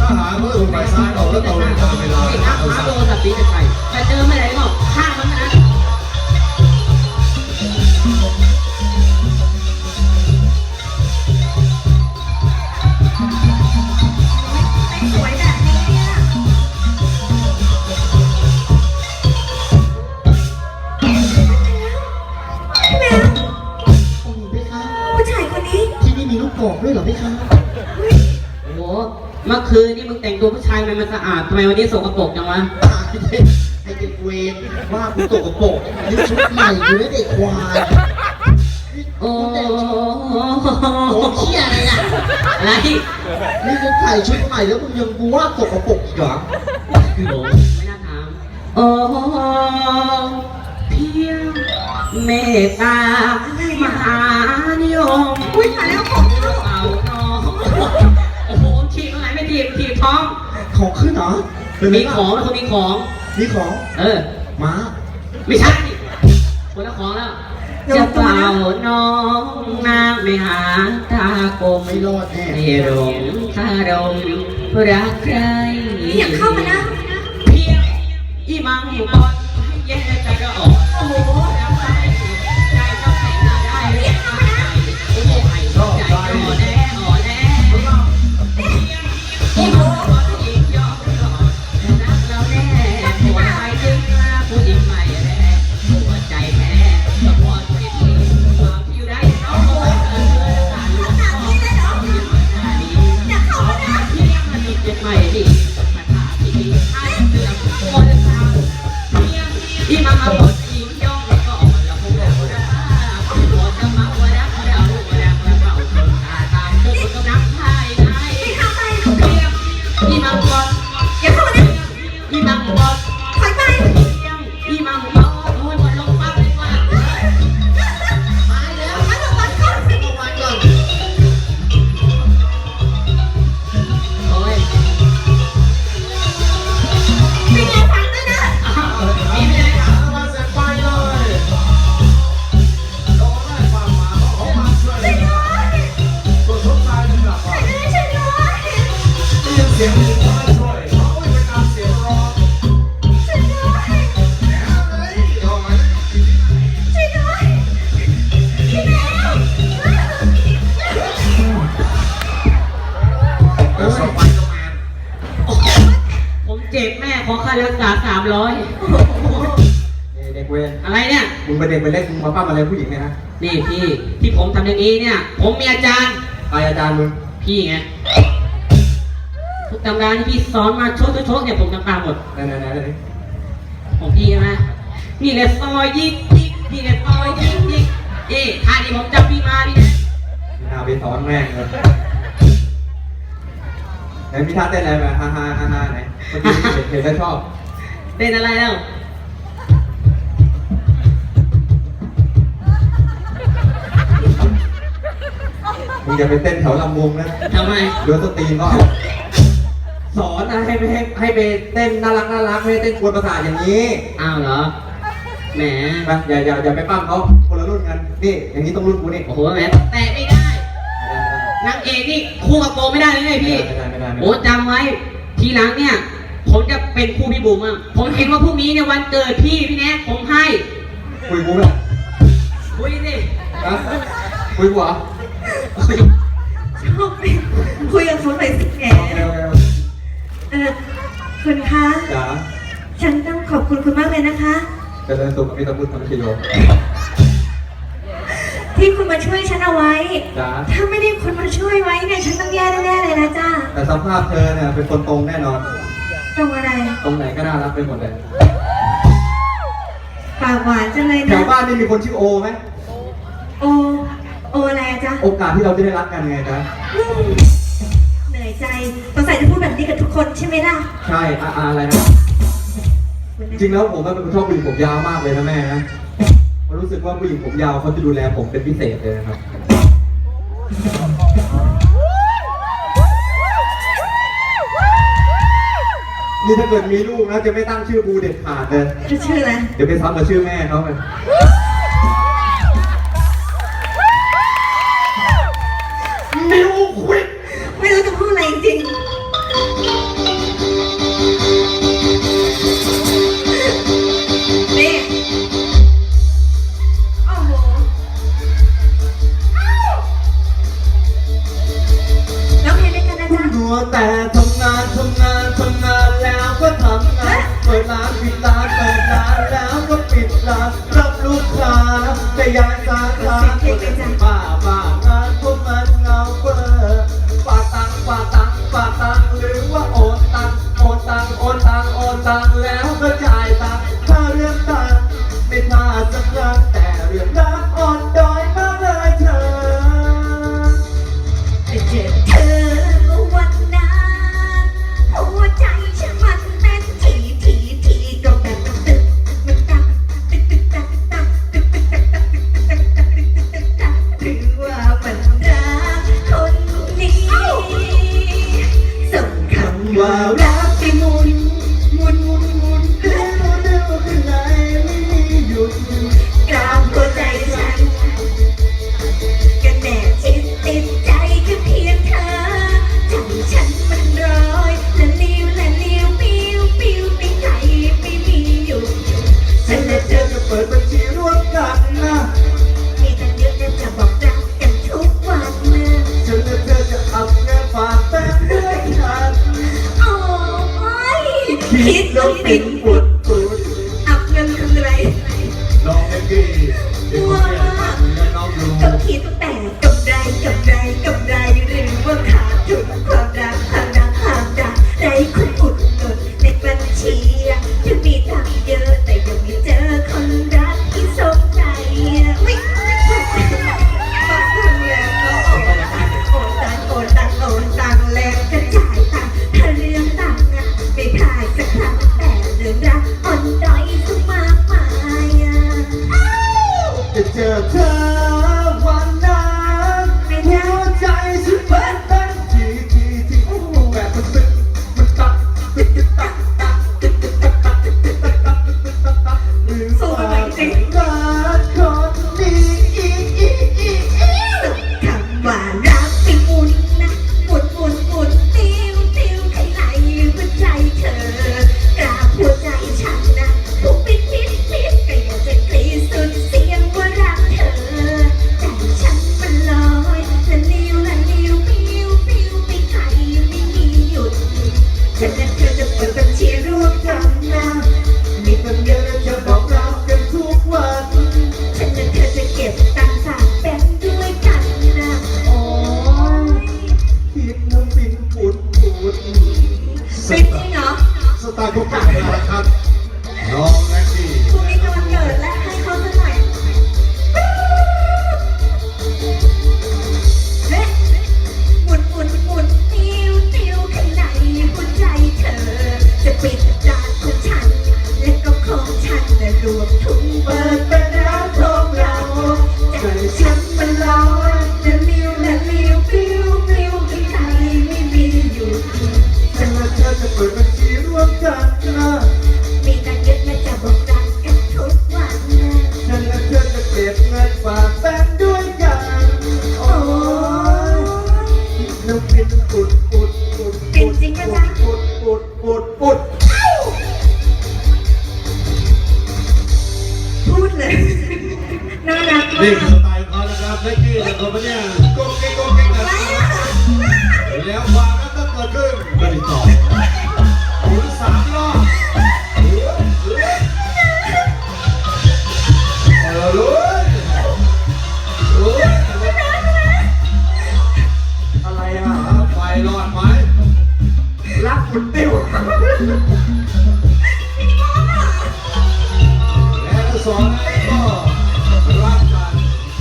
ถ้าหากว่าอื่นฝ่ายซ้ายออกแล้วตรงตามเวลาไอ้นักเอาหาซะโดนสัตว์ปีจะใครแต่เจอไม่ได้ก็ฆ่ามั สะอาดทำไมวันนี้สกปรกจังวะตายเลยไอ้เด็กเวรว่ากูตกกระโปรงนี่ชุดใหม่อยู่นะเด็กควายโอ้โอ้เชี่ยอะไรอะอะไรนี่กูใส่ชุดใหม่แล้วมึงยังกูว่าตกกระโปรงอีกเหรอคือผมไม่น่าถามโอ้เพียงเมตตามหานิยมอุ้ยมาแล้วของเข้าเอาน้องโอ้โหทีบอะไรไม่ทีบทีบท้อง ของขึ้นเหรอเป็นไมีของเป็นคนมีของ มีของ เออ ม้า ไม่ใช่คนละของแล้วจะเป่าน้องนางไม่หาตากลมไม่รอดแน่ไม่หลงคารมรักใครนี่อย่าเข้ามานะ เพียงอีมังอ ที่มังกรถอย เด็กไปเล็กมึงมาปั้มอะไรผู้หญิงเนี่ยฮะนี่พี่ที่ผมทำอย่างนี้เนี่ย ผมมีอาจารย์ไปอาจารย์มึงพี่ไงทุกตำราที่พี่สอนมาโชกโชกเนี่ยผมจำตามหมดไหนไหนไหนไหนของพี่ใช่ไหมนี่แหละซอยยิกยิกนี่แหละซอยยิกยิกเอ๊ะท่าที่ผมจำพี่มานี่นะนาไปสอนแม่งเลยไหนมีท่าเต้นอะไรไหมฮ่าฮ่าฮ่าฮ่าไหนเมื่อกี้เห็นเห็นแล้วชอบ เต้นอะไรแล้ว อย่าไปเต้นแถวลำวงนะทำไมเดี๋ยวสตรีนก็เอาสอนนะให้ไปให้ให้ไปเต้นน่ารักน่ารักไม่ให้เต้นกวนประสาทอย่างนี้อ้าวเหรอ แหมไปอย่าอย่าอย่าไปปั้มเขาคนละรุ่นกัน นี่ อย่างนี้ต้องรุ่นกูนี่โอ้โหแหม แตะไม่ได้ นางเอกนี่คู่กับโกไม่ได้เลยไงไม่พี่ได้ไม่ได้ไม่ได้ โอ้จำไว้ ทีหลังเนี่ย ผมจะเป็นคู่พี่บุ๋มอะ ผมเห็นว่าพรุ่งนี้เนี่ยวันเกิดพี่พี่แน็กผมให้ คุยกูไหมคุยสิฮะคุยกูเหรอคุย ชอบไปคุยกับเขาหน่อยสิแกโอเคโอเคโอเคเออคุณคะจ๋าฉันต้องขอบคุณคุณมากเลยนะคะเจริญสุขอภิธรรมพุทธธรรมชโยที่คุณมาช่วยฉันเอาไว้ จ๋าถ้าไม่ได้คุณมาช่วยไว้เนี่ยฉันต้องแย่แน่ๆเลยนะจ้าแต่สภาพเธอเนี่ยเป็นคนตรงแน่นอน ตรงอะไรตรงไหนก็น่ารักไปหมดเลยปากหวานจังเลยแถนะ วบ้านนี่มีคนชื่อโอไหม โอ โออะไรอะ จ๊ะโอกาสที่เราจะได้รักกันไงจ๊ะอืมเหนื่อยใจสงสัยจะพูดแบบนี้กับทุกคนใช่ไหมล่ะใช่อาอาอะไรนะคุณนะจริงแล้วผมเป็นคนชอบผู้หญิงผมยาวมากเลยนะแม่นะผมรู้สึกว่าผู้หญิงผมยาวเขาจะดูแลผมเป็นพิเศษเลยนะครับนี่ถ้าเกิดมีลูกนะจะไม่ตั้งชื่อบูเด็ดขาดเลยจะชื่ออะไรเดี๋ยวไปซ้ำกับชื่อแม่เขาเลย คิดดู see. ตั้งทุกท่านนะครับ นี่คือสไตล์องเขานะครับได้ที่อเลยครับเนี่ย